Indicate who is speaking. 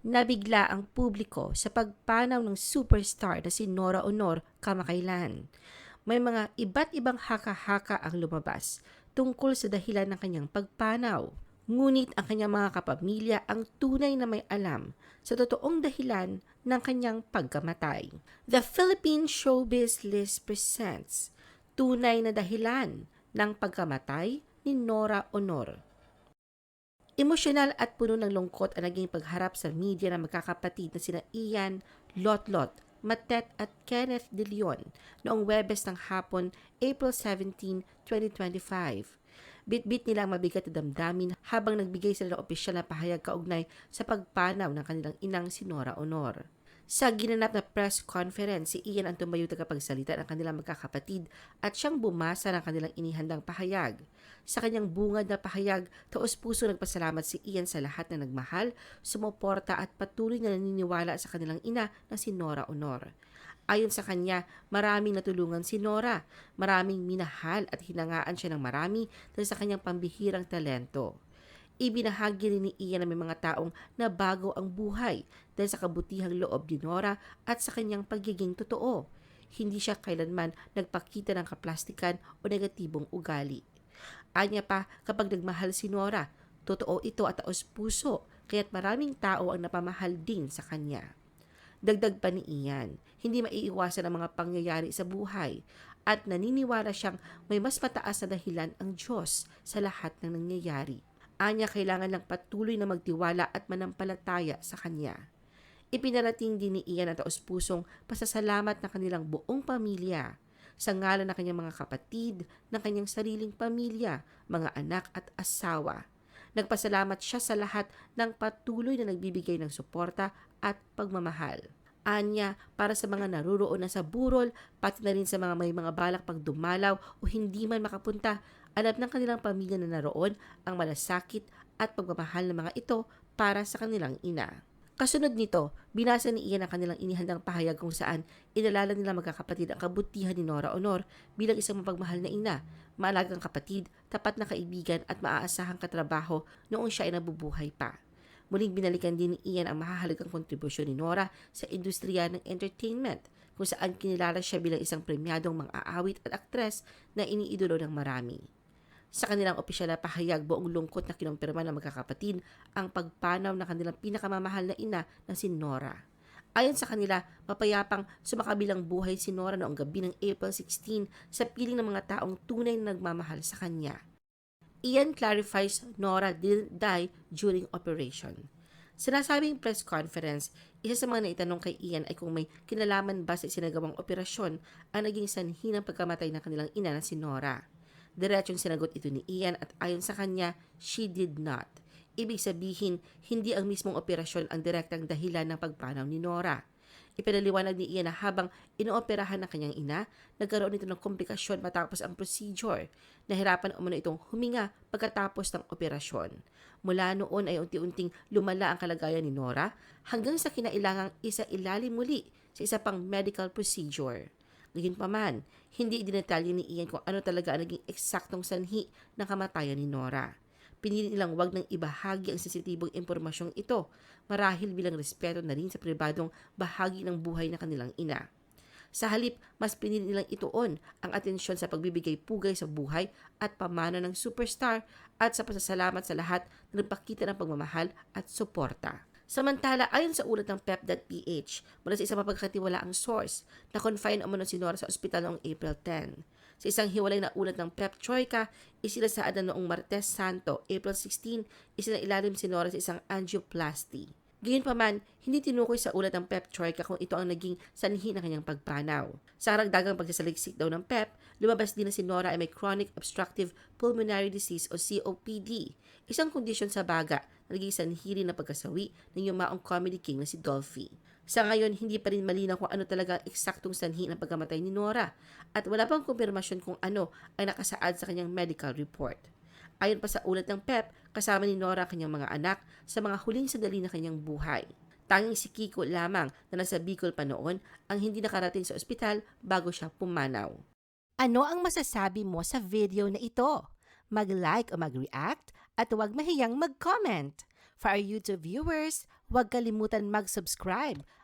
Speaker 1: Nabigla ang publiko sa pagpanaw ng superstar na si Nora Honor kamakailan. May mga iba't ibang haka-haka ang lumabas tungkol sa dahilan ng kanyang pagpanaw. Ngunit ang kanyang mga kapamilya ang tunay na may alam sa totoong dahilan ng kanyang pagkamatay. The Philippine Showbiz List presents tunay na dahilan ng pagkamatay ni Nora Honor. Emosyonal at puno ng lungkot ang naging pagharap sa media ng magkakapatid na sina Ian, Lotlot, Matet at Kenneth De Leon noong Webes ng hapon, April 17, 2025. Bit-bit nila ang mabigat na damdamin habang nagbigay sila ng opisyal na pahayag kaugnay sa pagpanaw ng kanilang inang si Nora Honor. Sa ginanap na press conference, si Ian ang tumayo tagapagsalita ng kanilang magkakapatid at siyang bumasa ng kanilang inihandang pahayag. Sa kanyang bungad na pahayag, taos puso nagpasalamat si Ian sa lahat na nagmahal, sumuporta at patuloy na naniniwala sa kanilang ina na si Nora Honor. Ayon sa kanya, maraming natulungan si Nora, maraming minahal at hinangaan siya ng marami dahil sa kanyang pambihirang talento. Ibinahagi rin ni Ian na may mga taong na bago ang buhay dahil sa kabutihang loob ni Nora at sa kanyang pagiging totoo. Hindi siya kailanman nagpakita ng kaplastikan o negatibong ugali. Anya pa, kapag nagmahal si Nora, totoo ito at taos puso, kaya't maraming tao ang napamahal din sa kanya. Dagdag pa ni Ian, hindi maiiwasan ang mga pangyayari sa buhay at naniniwala siyang may mas mataas na dahilan ang Diyos sa lahat ng nangyayari. Anya kailangan lang patuloy na magtiwala at manampalataya sa Kanya. Ipinarating din ni Ian ang taos-pusong pasasalamat ng kanilang buong pamilya sa ngalan ng kanyang mga kapatid, ng kanyang sariling pamilya, mga anak at asawa. Nagpasalamat siya sa lahat ng patuloy na nagbibigay ng suporta at pagmamahal. Anya, para sa mga naruroon na sa burol, pati na rin sa mga may mga balak pag dumalaw o hindi man makapunta, alam ng kanilang pamilya na naroon ang malasakit at pagmamahal ng mga ito para sa kanilang ina. Kasunod nito, binasa ni Ian ang kanilang inihandang pahayag kung saan inalala nila magkakapatid ang kabutihan ni Nora Honor bilang isang mapagmahal na ina, maalagang kapatid, tapat na kaibigan at maaasahang katrabaho noong siya ay nabubuhay pa. Muling binalikan din ni Ian ang mahahalagang kontribusyon ni Nora sa industriya ng entertainment kung saan kinilala siya bilang isang premyadong mang-aawit at aktres na iniidolo ng marami. Sa kanilang opisyal na pahayag, buong lungkot na kinumpirma ng magkakapatid ang pagpanaw ng kanilang pinakamamahal na ina na si Nora. Ayon sa kanila, mapayapang sumakabilang buhay si Nora noong gabi ng April 16 sa piling ng mga taong tunay na nagmamahal sa kanya. Ian clarifies Nora didn't die during operation. Sinasabing press conference, isa sa mga naitanong kay Ian ay kung may kinalaman ba sa sinagawang operasyon ang naging sanhi ng pagkamatay ng kanilang ina na si Nora. Diretsyong sinagot ito ni Ian at ayon sa kanya, she did not. Ibig sabihin, hindi ang mismong operasyon ang direktang dahilan ng pagpanaw ni Nora. Ipinaliwanag ni Ian na habang inooperahan ng kanyang ina, nagkaroon ito ng komplikasyon matapos ang procedure. Nahirapan umano itong huminga pagkatapos ng operasyon. Mula noon ay unti-unting lumala ang kalagayan ni Nora hanggang sa kinailangang isa ilalim muli sa isa pang medical procedure. Gayunpaman, hindi dinetalye ni Ian kung ano talaga ang naging eksaktong sanhi ng kamatayan ni Nora. Pinili nilang wag nang ibahagi ang sensitibong impormasyong ito marahil bilang respeto na rin sa pribadong bahagi ng buhay ng kanilang ina. Sa halip, mas pinili nilang ituon ang atensyon sa pagbibigay pugay sa buhay at pamana ng superstar at sa pasasalamat sa lahat na nagpakita ng pagmamahal at suporta. Samantala, ayon sa ulat ng PEP.ph, mula sa isang mapagkatiwalaang source, na-confine umano si Nora sa ospital noong April 10. Sa isang hiwalay na ulat ng PEP Troika, isinasaad na noong Martes Santo, April 16, isinailalim si Nora sa isang angioplasty. Gayunpaman, hindi tinukoy sa ulat ng PEP Troika kung ito ang naging sanhi ng kanyang pagpanaw. Sa karagdagang pagsasaliksik daw ng PEP, lumabas din na si Nora ay may chronic obstructive pulmonary disease o COPD, isang kondisyon sa baga naging sanhi rin na pagkasawi ng yumaong comedy king na si Dolphy. Sa ngayon, hindi pa rin malinaw kung ano talaga ang eksaktong sanhi ng pagkamatay ni Nora at wala pang kumpirmasyon kung ano ay nakasaad sa kanyang medical report. Ayon pa sa ulat ng PEP, kasama ni Nora kanyang mga anak sa mga huling sandali na kanyang buhay. Tanging si Kiko lamang na nasa Bicol pa noon ang hindi nakarating sa ospital bago siya pumanaw. Ano ang masasabi mo sa video na ito? Mag-like o mag-react at huwag mahiyang mag-comment. For our YouTube viewers, huwag kalimutan mag-subscribe